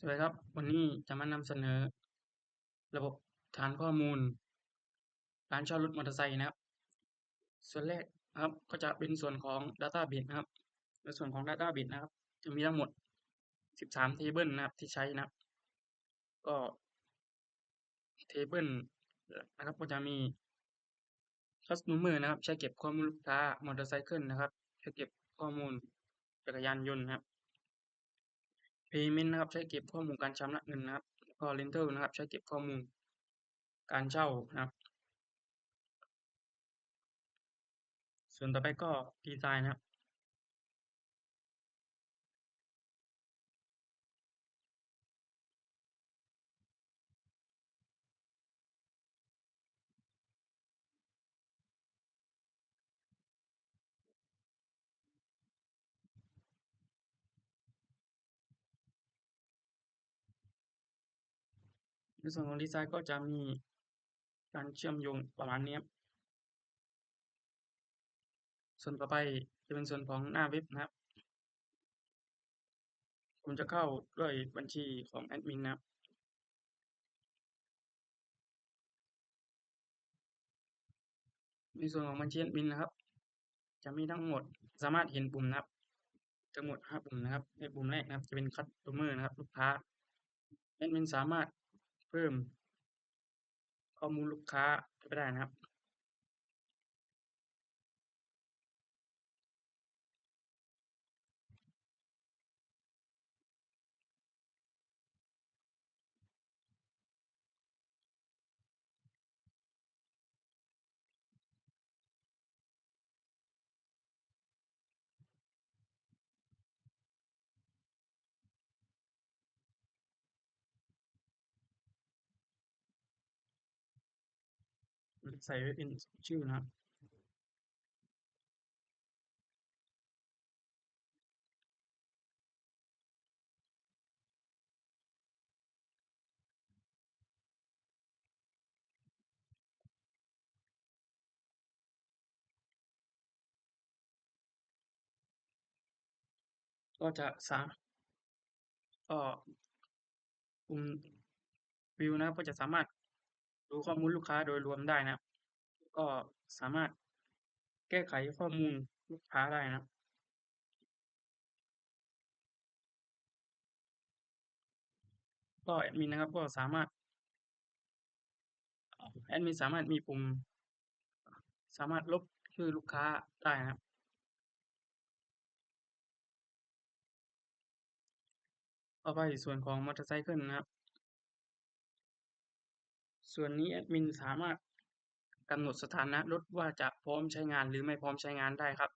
สวัสดีครับ วันนี้จะมานำเสนอ ระบบฐานข้อมูลการเช่ารถมอเตอร์ไซค์นะครับ ส่วนแรกนะครับก็จะเป็นส่วนของ Database นะครับ ในส่วนของ Database นะครับ จะมีทั้งหมด 13 เทเบิลนะครับที่ใช้นะครับ ก็เทเบิลนะครับก็จะมี Customer นะครับ ใช้เก็บข้อมูลลูกค้ามอเตอร์ไซคิลนะครับใช้เก็บข้อมูลจักรยานยนต์นะครับ Payment นะครับใช้เก็บข้อมูลการชำระเงินนะครับแล้วก็ Rental นะครับใช้เก็บข้อมูลการเช่านะครับ ส่วนต่อไปก็ดีไซน์นะครับ ในส่วนของดีไซน์ก็จะมีการเชื่อมโยงประมาณนี้ครับส่วนต่อไปจะเป็นส่วนของหน้าเว็บนะครับ ผมจะเข้าด้วยบัญชีของแอดมินนะครับในส่วนของบัญชีแอดมินนะครับ จะมีทั้งหมดสามารถเห็นปุ่มนะครับทั้งหมด5ปุ่มนะครับในปุ่มแรกนะครับจะเป็น Customer นะครับ ลูกค้าแอดมินสามารถ เพิ่มข้อมูลลูกค้าเข้าไปได้นะครับ ใส่ไว้เป็นชื่อนะครับก็จะสามก็ปุ่มวิวนะครับก็จะสามารถ ดูข้อมูลลูกค้าโดยรวมได้นะ ก็สามารถแก้ไขข้อมูลลูกค้าได้นะก็แอดมินนะครับก็สามารถแอดมินสามารถมีปุ่ม สามารถลบชื่อลูกค้าได้นะครับต่อไปส่วนของมอเตอร์ไซเคิลนะครับ ส่วนนี้แอดมินสามารถกำหนดสถานะรถว่าจะพร้อมใช้งานหรือไม่พร้อมใช้งานได้ครับ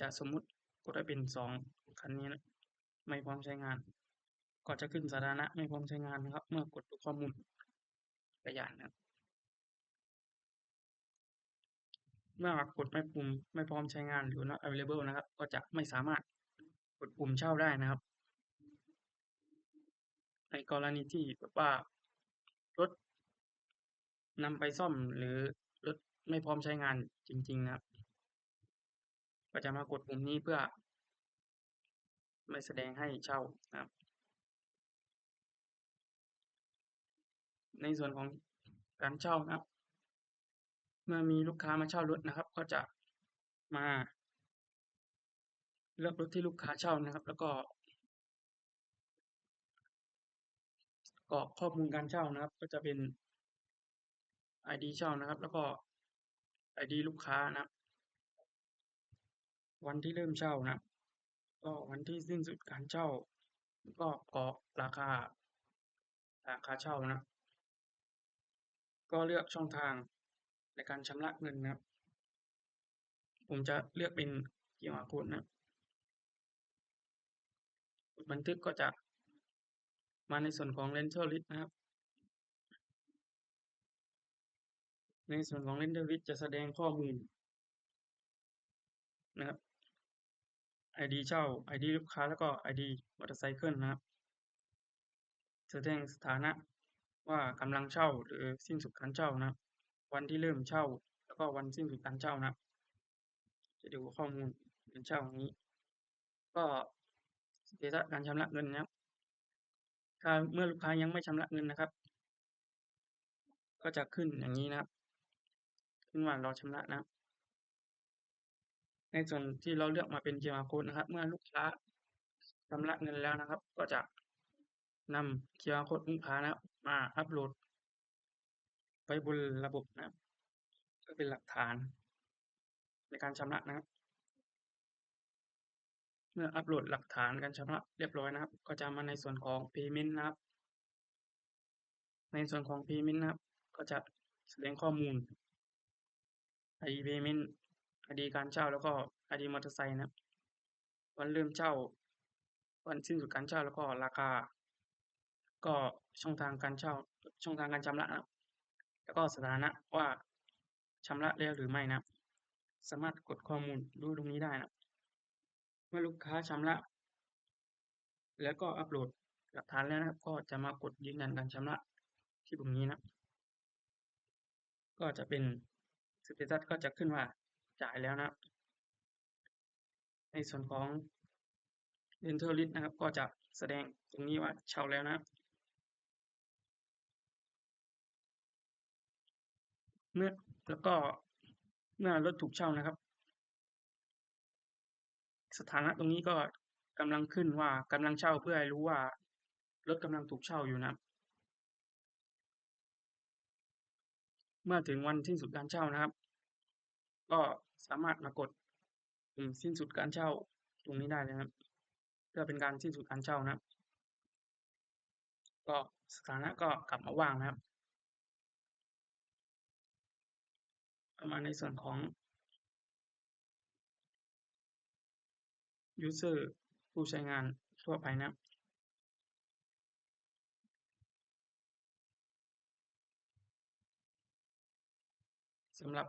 จะสมมุติกดให้เป็น2คันนี้นะไม่พร้อมใช้งาน ก็จะขึ้นสถานะไม่พร้อมใช้งานนะครับ เมื่อกดดูข้อมูลกรยานนะเมื่อกดไม่ปุ่มไม่พร้อมใช้งานหรือ not available นะครับ ก็จะไม่สามารถกดปุ่มเช่าได้นะครับ ในกรณีที่แบบว่ารถนำไปซ่อมหรือรถไม่พร้อมใช้งานจริง ๆ นะครับ ก็จะมากดปุ่มนี้เพื่อ ไม่แสดงให้เช่านะครับ ในส่วนของการเช่านะครับ เมื่อมีลูกค้ามาเช่ารถนะครับ ก็จะมา เลือกรถที่ลูกค้าเช่านะครับ แล้วก็ กรอกข้อมูลการเช่านะครับ ก็จะเป็น ID เช่านะครับ แล้วก็ ID ลูกค้านะครับ วันที่เริ่มเช่านะครับ ก็วันที่สิ้นสุดการเช่า ก็กรอกราคา ราคาเช่านะก็เลือกช่องทางในการชำระเงินนะครับ ผมจะเลือกเป็น QR code นะครับกดบันทึกก็จะ มาในส่วนของ Rental List นะครับ ในส่วนของ Rental List จะแสดงข้อมูลนะครับ ID เช่า ID ลูกค้าแล้วก็ ID มอเตอร์ไซเคิลนะครับ แสดงสถานะว่ากำลังเช่าหรือสิ้นสุดการเช่านะครับวันที่เริ่มเช่า แล้วก็วันสิ้นสุดการเช่านะครับจะดูข้อมูลการเช่านี้ ก็สเตตัสการชำระเงินนะครับ ถ้าเมื่อลูกค้ายังไม่ชำระเงินนะครับ ก็จะขึ้นอย่างนี้นะครับ ขึ้นว่ารอชำระนะ ในส่วนที่เราเลือกมาเป็น QR code นะครับ เมื่อลูกค้าชำระเงินแล้วนะครับ ก็จะนำ QR code ลูกค้านะมาอัปโหลดไว้บนระบบนะครับเพื่อเป็นหลักฐานในการชำระนะครับ เมื่ออัปโหลดหลักฐานการชำระเรียบร้อยนะครับ ก็จะมาในส่วนของ Payment นะครับ ในส่วนของ Payment นะครับ ก็จะแสดงข้อมูล ID Payment ID การเช่าแล้วก็ ID มอเตอร์ไซค์นะครับ วันเริ่มเช่า วันสิ้นสุดการเช่าแล้วก็ราคา ก็ช่องทางการเช่า ช่องทางการชำระนะครับแล้วก็สถานะว่าชำระแล้วหรือไม่นะครับสามารถกดข้อมูลดูตรงนี้ได้นะครับ มื่อลูกค้าชำระ แล้วก็อัปโหลดหลักฐานแล้วนะครับ ก็จะมากดยืนยันการชำระที่ตรงนี้นะ ก็จะเป็นสเตตัสก็จะขึ้นว่าจ่ายแล้วนะ ในส่วนของ Rental List นะครับ ก็จะแสดงตรงนี้ว่าเช่าแล้วนะเมื่อแล้วก็เมื่อรถถูกเช่านะครับ สถานะตรงนี้ก็กำลังขึ้นว่ากำลังเช่าเพื่อให้รู้ว่ารถกำลังถูกเช่าอยู่นะ เมื่อถึงวันสิ้นสุดการเช่านะครับ ก็สามารถมากดปุ่มสิ้นสุดการเช่าตรงนี้ได้เลยนะครับ เพื่อเป็นการสิ้นสุดการเช่านะครับ ก็สถานะก็กลับมาว่างนะครับ ประมาณในส่วนของ User ผู้ใช้งานทั่วไปนะสำหรับ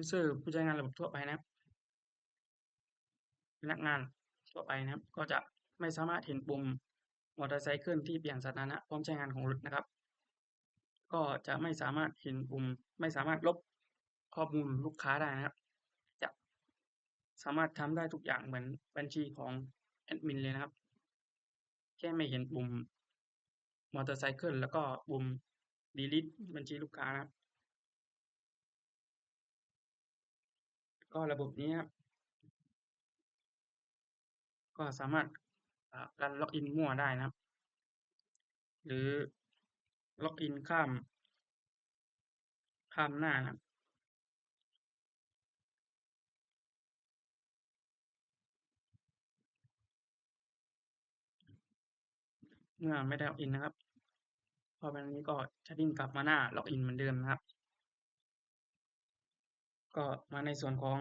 User ผู้ใช้งานระบบทั่วไปนะพนักงานทั่วไปนะครับ ก็จะไม่สามารถเห็นปุ่มมอเตอร์ไซค์เคิลที่เปลี่ยนสถานะพร้อมใช้งานของรถนะครับ ก็จะไม่สามารถเห็นปุ่ม ไม่สามารถลบข้อมูลลูกค้าได้นะครับ สามารถทำได้ทุกอย่างเหมือนบัญชีของแอดมินเลยนะครับ แค่ไม่เห็นปุ่มมอเตอร์ไซเคิลแล้วก็ปุ่ม delete บัญชีลูกค้านะครับ ก็ระบบนี้ครับก็สามารถรันล็อกอินมั่วได้นะครับ หรือล็อกอินข้ามข้ามหน้านะครับ เมื่อไม่ได้ล็อกอินนะครับ พอเป็นนี้ก็จะดิ้นกลับมาหน้าล็อกอินเหมือนเดิมนะครับ ก็มาในส่วนของ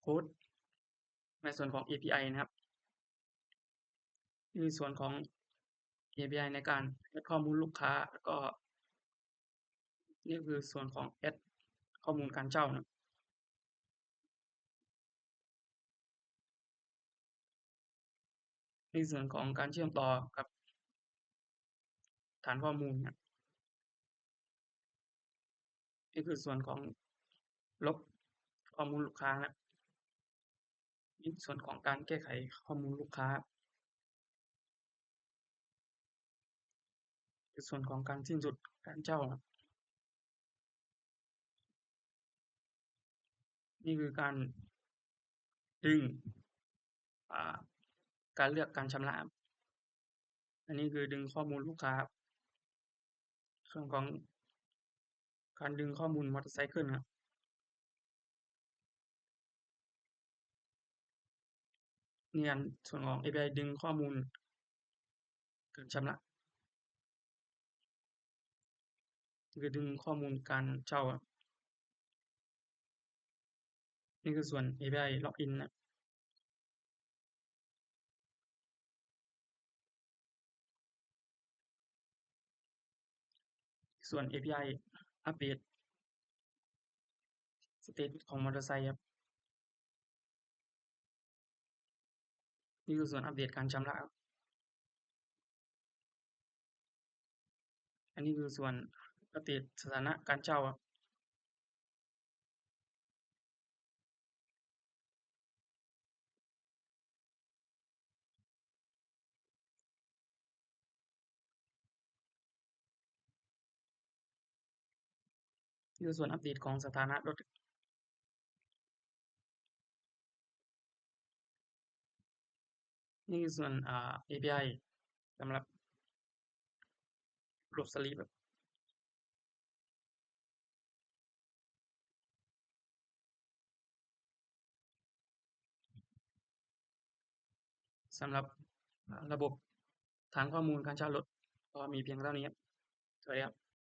โค้ดในส่วนของ API นะครับนี่ส่วนของ API ในการแอดข้อมูลลูกค้าแล้วก็ นี่คือส่วนของแอดข้อมูลการเช่านะ ในส่วนของการเชื่อมต่อกับฐานข้อมูลนะนี่คือส่วนของลบข้อมูลลูกค้านะนี่ส่วนของการแก้ไขข้อมูลลูกค้าคือส่วนของการสิ้นสุดการเช่านี่คือการดึงอ่า การเลือกการชำระ อันนี้คือดึงข้อมูลลูกค้า ส่วนของการดึงข้อมูลมอเตอร์ไซเคิลครับนี่อันส่วนของ API ดึงข้อมูลการชำระคือดึงข้อมูลการเช่า นี่คือส่วน API ล็อกอินนะ ส่วน API อัปเดตสเตตัสของมอเตอร์ไซค์ครับนี่คือส่วนอัปเดตการชำระครับ อันนี้คือส่วนอัปเดตสถานะการเช่าครับ คือส่วนอัปเดตของสถานะรถนี่คือส่วนอ่า API สำหรับระบบ Sleep ครับสำหรับระบบฐานข้อมูลการเช่ารถก็มีเพียงเท่านี้ครับสวัสดีครับ